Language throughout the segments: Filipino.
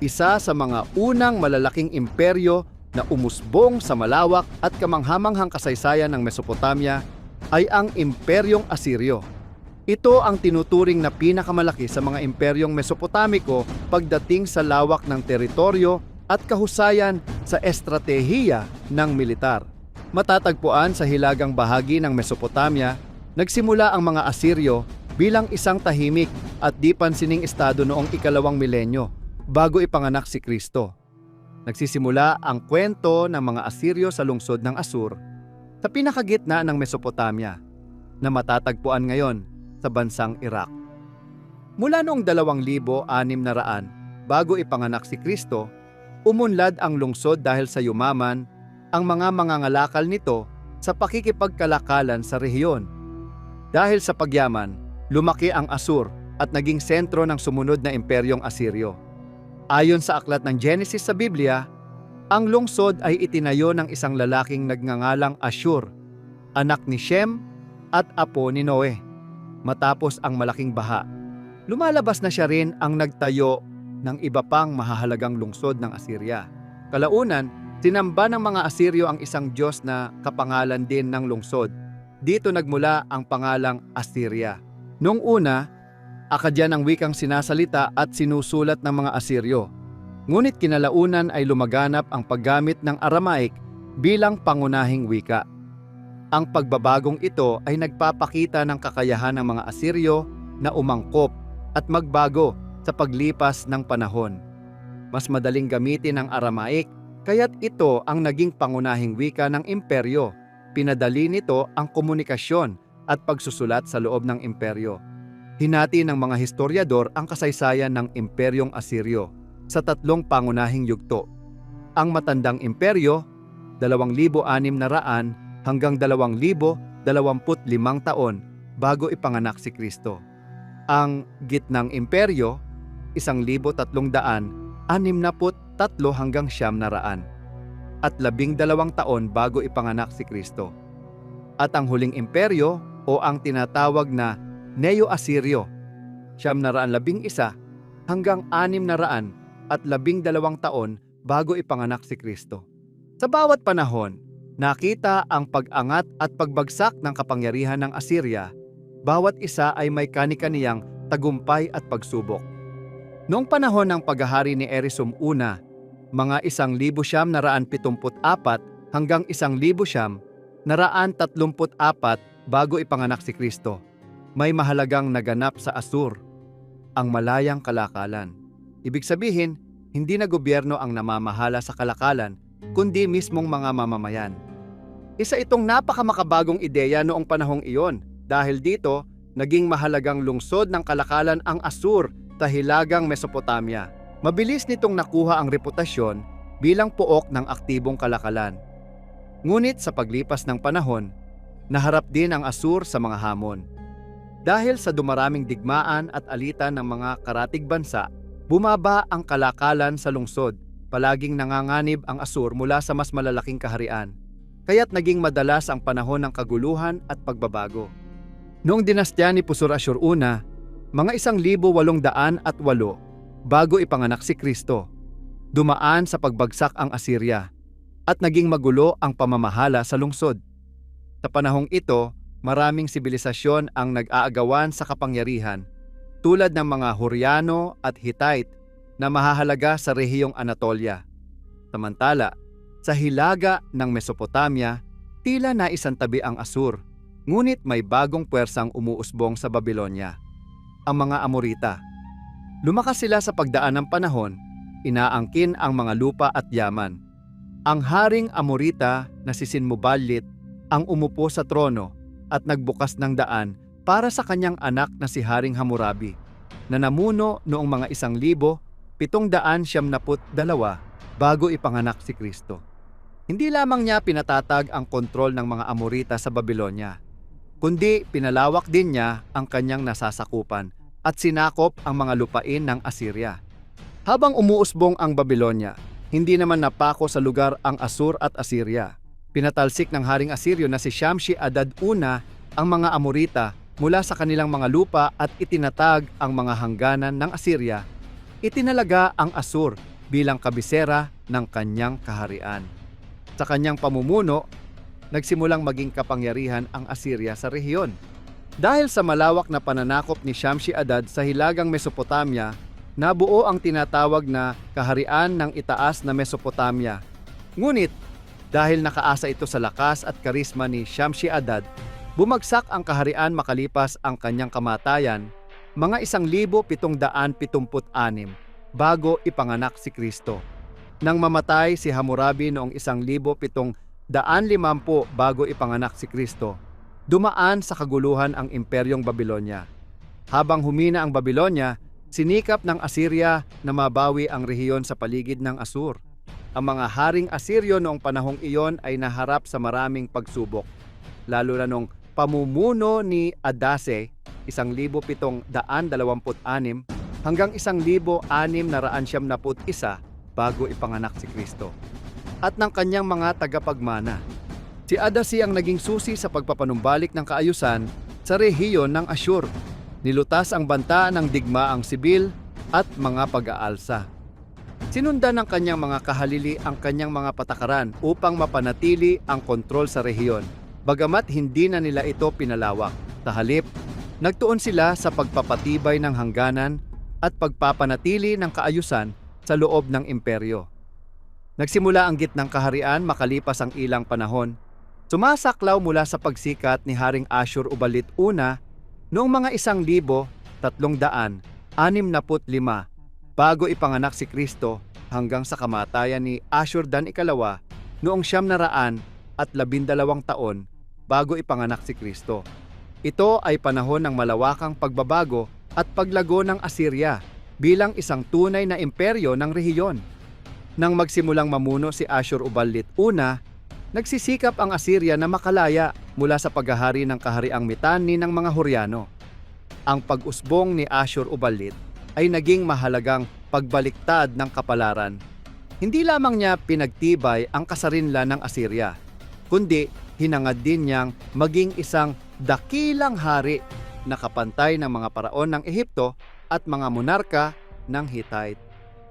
isa sa mga unang malalaking imperyo na umusbong sa malawak at kamanghamanghang kasaysayan ng Mesopotamia ay ang Imperyong Asiryo. Ito ang tinuturing na pinakamalaki sa mga imperyong Mesopotamiko pagdating sa lawak ng teritoryo at kahusayan sa estratehiya ng militar. Matatagpuan sa hilagang bahagi ng Mesopotamia, nagsimula ang mga Asiryo bilang isang tahimik at di pansining estado noong ikalawang milenyo bago ipanganak si Kristo. Nagsisimula ang kwento ng mga Asiryo sa lungsod ng Asur sa pinakagitna ng Mesopotamia na matatagpuan ngayon sa bansang Iraq. Mula noong 2,600 bago ipanganak si Kristo, umunlad ang lungsod dahil sa yumaman ang mga mangangalakal nito sa pakikipagkalakalan sa rehiyon. Dahil sa pagyaman, lumaki ang Asur at naging sentro ng sumunod na imperyong Asiryo. Ayon sa aklat ng Genesis sa Biblia, ang lungsod ay itinayo ng isang lalaking nagngangalang Ashur, anak ni Shem at apo ni Noe. Matapos ang malaking baha, lumalabas na siya rin ang nagtayo ng iba pang mahahalagang lungsod ng Assyria. Kalaunan, sinamba ng mga Asiryo ang isang Diyos na kapangalan din ng lungsod. Dito nagmula ang pangalang Assyria. Noong una, Akadyan ang wikang sinasalita at sinusulat ng mga Asiryo. Ngunit kinalaunan ay lumaganap ang paggamit ng Aramaic bilang pangunahing wika. Ang pagbabagong ito ay nagpapakita ng kakayahan ng mga Asiryo na umangkop at magbago sa paglipas ng panahon. Mas madaling gamitin ang Aramaic kaya't ito ang naging pangunahing wika ng imperyo. Pinadali nito ang komunikasyon at pagsusulat sa loob ng imperyo. Hinati ng mga historiador ang kasaysayan ng Imperyong Asiryo sa tatlong pangunahing yugto. Ang matandang imperyo, 2,600 hanggang 2,025 taon bago ipanganak si Kristo. Ang gitnang imperyo, 1,363 hanggang 900 at 12 taon bago ipanganak si Kristo. At ang huling imperyo o ang tinatawag na Neo-Asiryo, siyam na raan labing isa hanggang anim na raan at labing dalawang taon bago ipanganak si Kristo. Sa bawat panahon, nakita ang pag-angat at pagbagsak ng kapangyarihan ng Assyria, bawat isa ay may kani-kaniyang tagumpay at pagsubok. Noong panahon ng paghahari ni Erisum una, mga isang libo siyam na raan pitumput apat hanggang isang libo siyam na raan tatlumput apat bago ipanganak si Kristo may mahalagang naganap sa Asur, ang malayang kalakalan. Ibig sabihin, hindi na gobyerno ang namamahala sa kalakalan, kundi mismong mga mamamayan. Isa itong napakamakabagong ideya noong panahong iyon dahil dito, naging mahalagang lungsod ng kalakalan ang Asur sa hilagang Mesopotamia. Mabilis nitong nakuha ang reputasyon bilang pook ng aktibong kalakalan. Ngunit sa paglipas ng panahon, naharap din ang Asur sa mga hamon. Dahil sa dumaraming digmaan at alitan ng mga karatig bansa, bumaba ang kalakalan sa lungsod. Palaging nanganganib ang Asur mula sa mas malalaking kaharian. Kaya't naging madalas ang panahon ng kaguluhan at pagbabago. Noong dinastya ni Pusur Ashur una, mga isang libo walong daan at walo bago ipanganak si Kristo, dumaan sa pagbagsak ang Assyria at naging magulo ang pamamahala sa lungsod. Sa panahong ito, maraming sibilisasyon ang nag-aagawan sa kapangyarihan tulad ng mga Hurriano at Hittite na mahahalaga sa rehiyong Anatolia. Samantala, sa hilaga ng Mesopotamia, tila naisantabi ang Asur, ngunit may bagong puwersang umuusbong sa Babylonia, ang mga Amorita. Lumakas sila sa pagdaan ng panahon, inaangkin ang mga lupa at yaman. Ang haring Amorita na si Sinmuballit ang umupo sa trono at nagbukas ng daan para sa kanyang anak na si Haring Hammurabi na namuno noong mga isang libo, pitong daan siyam naput dalawa bago ipanganak si Kristo. Hindi lamang niya pinatatag ang kontrol ng mga Amorita sa Babylonia, kundi pinalawak din niya ang kanyang nasasakupan at sinakop ang mga lupain ng Assyria. Habang umuusbong ang Babylonia, hindi naman napako sa lugar ang Asur at Assyria Pinatalsik ng Haring Asiryo na si Shamshi Adad una ang mga Amorita mula sa kanilang mga lupa at itinatag ang mga hangganan ng Assyria itinalaga ang Asur bilang kabisera ng kanyang kaharian. Sa kanyang pamumuno, nagsimulang maging kapangyarihan ang Assyria sa rehiyon. Dahil sa malawak na pananakop ni Shamshi Adad sa hilagang Mesopotamia, nabuo ang tinatawag na kaharian ng itaas na Mesopotamia. Ngunit, dahil nakaasa ito sa lakas at karisma ni Shamshi Adad, bumagsak ang kaharian makalipas ang kanyang kamatayan, mga isang libo pitong daan pitumput anim, bago ipanganak si Kristo. Nang mamatay si Hammurabi noong isang libo pitong daan limampu bago ipanganak si Kristo, dumaan sa kaguluhan ang imperyong Babylonia. Habang humina ang Babylonia, sinikap ng Assyria na mabawi ang rehiyon sa paligid ng Asur. Ang mga haring Asiryo noong panahong iyon ay naharap sa maraming pagsubok, lalo na noong pamumuno ni Adase, 1,726 hanggang 1,671 bago ipanganak si Kristo at ng kanyang mga tagapagmana. Si Adasi ang naging susi sa pagpapanumbalik ng kaayusan sa rehiyon ng Ashur. Nilutas ang banta ng digmaang sibil at mga pag-aalsa. Sinundan ng kanyang mga kahalili ang kanyang mga patakaran upang mapanatili ang kontrol sa rehiyon, bagamat hindi na nila ito pinalawak. Sa halip, nagtuon sila sa pagpapatibay ng hangganan at pagpapanatili ng kaayusan sa loob ng imperyo. Nagsimula ang gitnang kaharian makalipas ang ilang panahon. Sumasaklaw mula sa pagsikat ni Haring Ashur Ubalit una noong mga isang libo, tatlong daan, anim na put lima, bago ipanganak si Kristo hanggang sa kamatayan ni Ashur Dan ikalawa noong siyam na raan at labindalawang taon bago ipanganak si Kristo. Ito ay panahon ng malawakang pagbabago at paglago ng Assyria bilang isang tunay na imperyo ng rehiyon. Nang magsimulang mamuno si Ashur Uballit una, nagsisikap ang Assyria na makalaya mula sa paghahari ng kahariang Mitanni ng mga Huryano. Ang pag-usbong ni Ashur Uballit ay naging mahalagang pagbaliktad ng kapalaran. Hindi lamang niya pinagtibay ang kasarinlan ng Assyria, kundi hinangad din niyang maging isang dakilang hari na kapantay ng mga paraon ng Ehipto at mga monarka ng Hittite.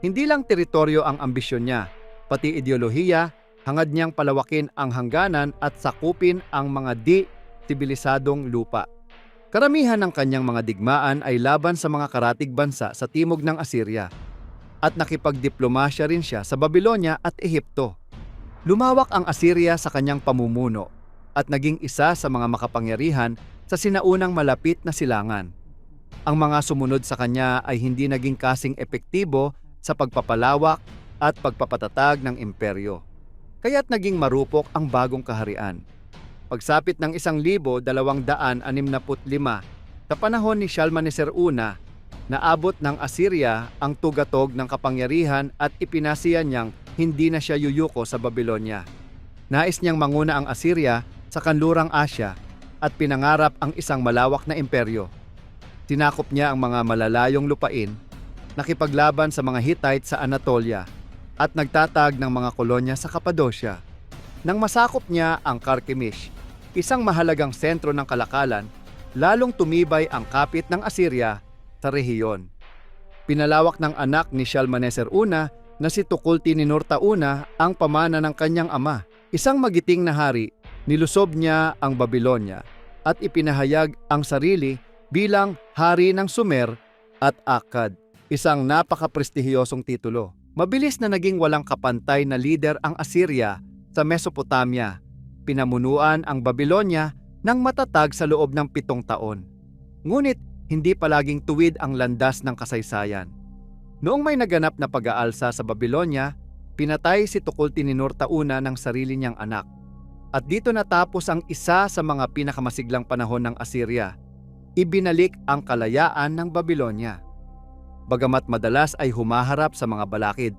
Hindi lang teritoryo ang ambisyon niya, pati ideolohiya, hangad niyang palawakin ang hangganan at sakupin ang mga di-sibilisadong lupa. Karamihan ng kanyang mga digmaan ay laban sa mga karatig bansa sa timog ng Assyria at nakipagdiplomasya rin siya sa Babylonia at Ehipto. Lumawak ang Assyria sa kanyang pamumuno at naging isa sa mga makapangyarihan sa sinaunang malapit na silangan. Ang mga sumunod sa kanya ay hindi naging kasing epektibo sa pagpapalawak at pagpapatatag ng imperyo. Kaya't naging marupok ang bagong kaharian. Pagsapit ng isang libo dalawang daan anim na lima, sa panahon ni Shalmaneser una, naabot ng Assyria ang tugatog ng kapangyarihan at ipinasiya niyang hindi na siya yuyuko sa Babylonia. Nais niyang manguna ang Assyria sa kanlurang Asya at pinangarap ang isang malawak na imperyo. Tinakop niya ang mga malalayong lupain nakipaglaban sa mga Hittite sa Anatolia at nagtatag ng mga kolonya sa Cappadocia. Nang masakop niya ang Carchemish, isang mahalagang sentro ng kalakalan, lalong tumibay ang kapit ng Assyria sa rehiyon. Pinalawak ng anak ni Shalmaneser una na si Tukulti ni Norta una ang pamana ng kanyang ama. Isang magiting na hari, nilusob niya ang Babylonia at ipinahayag ang sarili bilang hari ng Sumer at Akkad isang napaka-prestihiyosong titulo. Mabilis na naging walang kapantay na leader ang Assyria sa Mesopotamia. Pinamunuan ang Babylonia ng matatag sa loob ng pitong taon. Ngunit hindi palaging tuwid ang landas ng kasaysayan. Noong may naganap na pag-aalsa sa Babylonia, pinatay si Tukulti-Ninurta una ng sarili niyang anak. At dito natapos ang isa sa mga pinakamasiglang panahon ng Assyria. Ibinalik ang kalayaan ng Babylonia bagamat madalas ay humaharap sa mga balakid.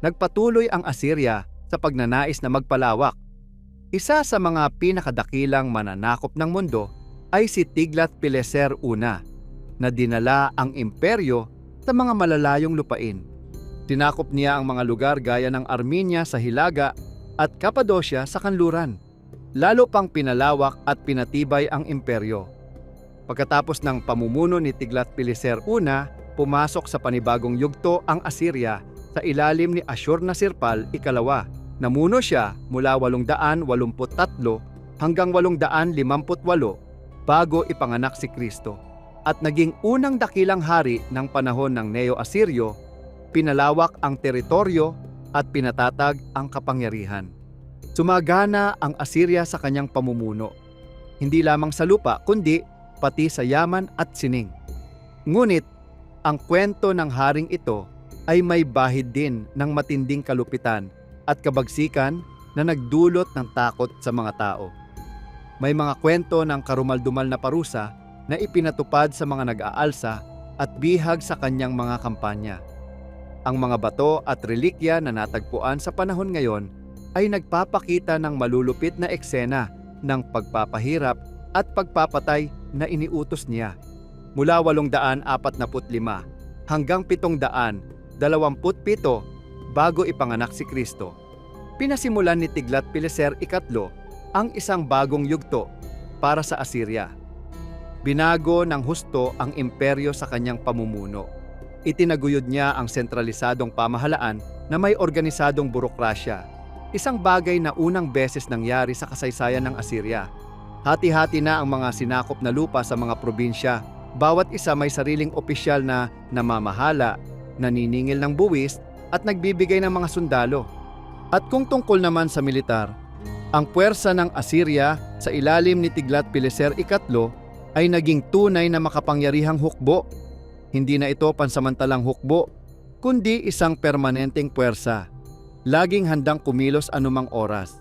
Nagpatuloy ang Assyria sa pagnanais na magpalawak. Isa sa mga pinakadakilang mananakop ng mundo ay si Tiglath-Pileser I na dinala ang imperyo sa mga malalayong lupain. Tinakop niya ang mga lugar gaya ng Armenia sa Hilaga at Cappadocia sa kanluran. Lalo pang pinalawak at pinatibay ang imperyo. Pagkatapos ng pamumuno ni Tiglath-Pileser I, pumasok sa panibagong yugto ang Assyria sa ilalim ni Ashurnasirpal ikalawa. Namuno siya mula 883 hanggang 858 bago ipanganak si Kristo at naging unang dakilang hari ng panahon ng Neo-Asiryo, pinalawak ang teritoryo at pinatatag ang kapangyarihan. Sumagana ang Assyria sa kanyang pamumuno, hindi lamang sa lupa kundi pati sa yaman at sining. Ngunit, ang kwento ng haring ito ay may bahid din ng matinding kalupitan at kabagsikan na nagdulot ng takot sa mga tao. May mga kwento ng karumaldumal na parusa na ipinatupad sa mga nag-aalsa at bihag sa kanyang mga kampanya. Ang mga bato at relikya na natagpuan sa panahon ngayon ay nagpapakita ng malulupit na eksena ng pagpapahirap at pagpapatay na iniutos niya. Mula 845 hanggang 727 bago ipanganak si Kristo. Pinasimulan ni Tiglat Pileser ikatlo ang isang bagong yugto para sa Assyria. Binago ng husto ang imperyo sa kanyang pamumuno. Itinaguyod niya ang sentralisadong pamahalaan na may organisadong burokrasya. Isang bagay na unang beses nangyari sa kasaysayan ng Assyria. Hati-hati na ang mga sinakop na lupa sa mga probinsya. Bawat isa may sariling opisyal na namamahala, naniningil ng buwis at nagbibigay ng mga sundalo. At kung tungkol naman sa militar, ang puwersa ng Assyria sa ilalim ni Tiglat-Pileser ikatlo ay naging tunay na makapangyarihang hukbo. Hindi na ito pansamantalang hukbo, kundi isang permanenteng puwersa. Laging handang kumilos anumang oras.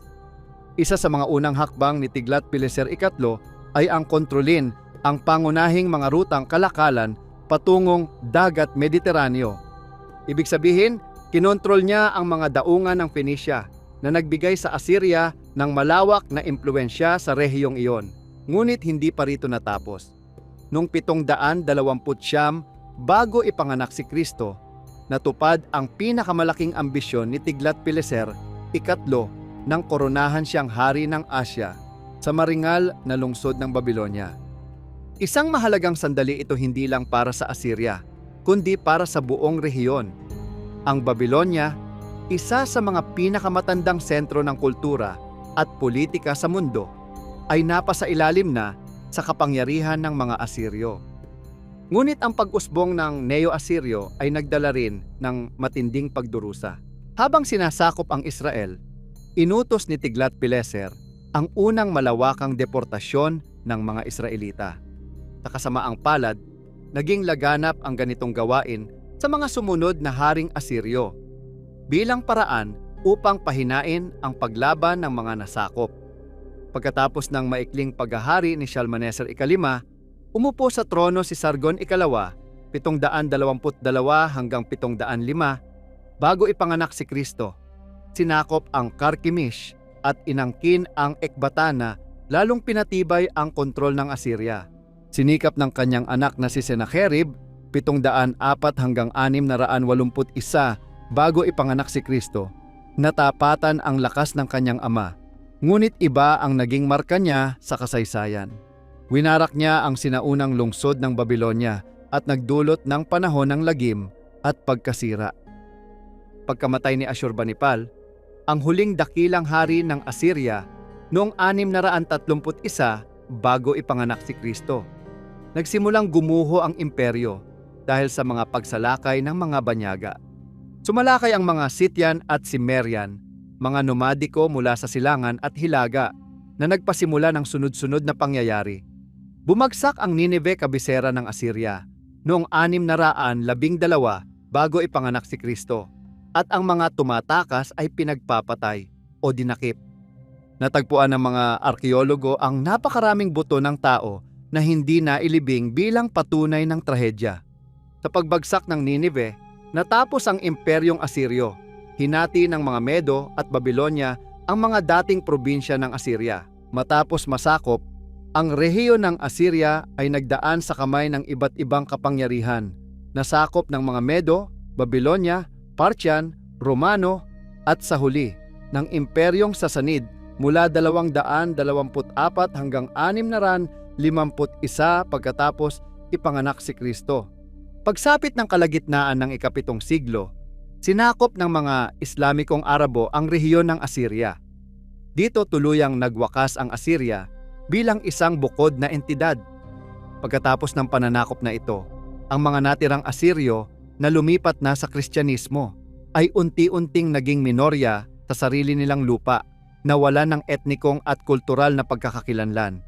Isa sa mga unang hakbang ni Tiglat-Pileser ikatlo ay ang kontrolin ang pangunahing mga rutang kalakalan patungong dagat Mediteraneo. Ibig sabihin, kinontrol niya ang mga daungan ng Phoenicia na nagbigay sa Assyria ng malawak na impluensya sa rehiyong iyon. Ngunit hindi pa rito natapos. Noong 729 bago ipanganak si Kristo, natupad ang pinakamalaking ambisyon ni Tiglat-Pileser ikatlo nang koronahan siyang hari ng Asya sa maringal na lungsod ng Babylonia. Isang mahalagang sandali ito hindi lang para sa Assyria, kundi para sa buong rehiyon. Ang Babylonia, isa sa mga pinakamatandang sentro ng kultura at politika sa mundo, ay napasa ilalim na sa kapangyarihan ng mga Asiryo. Ngunit ang pag-usbong ng Neo-Asiryo ay nagdala rin ng matinding pagdurusa. Habang sinasakop ang Israel, inutos ni Tiglat-Pileser ang unang malawakang deportasyon ng mga Israelita. Sa kasamaang palad, naging laganap ang ganitong gawain sa mga sumunod na haring Asiryo bilang paraan upang pahinain ang paglaban ng mga nasakop. Pagkatapos ng maikling paghahari ni Shalmaneser ikalima, umupo sa trono si Sargon ikalawa, 722 hanggang 705 bago ipanganak si Kristo. Sinakop ang Karkemish at inangkin ang Ekbatana lalong pinatibay ang kontrol ng Assyria. Sinikap ng kanyang anak na si Sennacherib 704 hanggang 681 bago ipanganak si Kristo. Natapatan ang lakas ng kanyang ama. Ngunit iba ang naging marka niya sa kasaysayan. Winarak niya ang sinaunang lungsod ng Babylonia at nagdulot ng panahon ng lagim at pagkasira. Pagkamatay ni Ashurbanipal, ang huling dakilang hari ng Assyria noong 631 bago ipanganak si Kristo. Nagsimulang gumuho ang imperyo dahil sa mga pagsalakay ng mga banyaga. Sumalakay ang mga Scythian at Cimmerian, mga nomadiko mula sa silangan at hilaga na nagpasimula ng sunod-sunod na pangyayari. Bumagsak ang Nineveh kabisera ng Assyria noong anim na raan labing dalawa bago ipanganak si Kristo at ang mga tumatakas ay pinagpapatay o dinakip. Natagpuan ng mga arkeologo ang napakaraming buto ng tao na hindi nailibing bilang patunay ng trahedya. Sa pagbagsak ng Nineveh, natapos ang imperyong Asiryo. Hinati ng mga Medo at Babylonia ang mga dating probinsya ng Assyria. Matapos masakop, ang rehiyon ng Assyria ay nagdaan sa kamay ng iba't ibang kapangyarihan. Nasakop ng mga Medo, Babylonia, Parthian, Romano at sa huli ng imperyong Sasanid mula 224 hanggang 651 pagkatapos ipanganak si Kristo. Pagsapit ng kalagitnaan ng ikapitong siglo, sinakop ng mga Islamikong Arabo ang rehiyon ng Assyria. Dito tuluyang nagwakas ang Assyria bilang isang bukod na entidad. Pagkatapos ng pananakop na ito, ang mga natirang Asiryo na lumipat na sa Kristyanismo ay unti-unting naging minorya sa sarili nilang lupa na wala ng etnikong at kultural na pagkakakilanlan.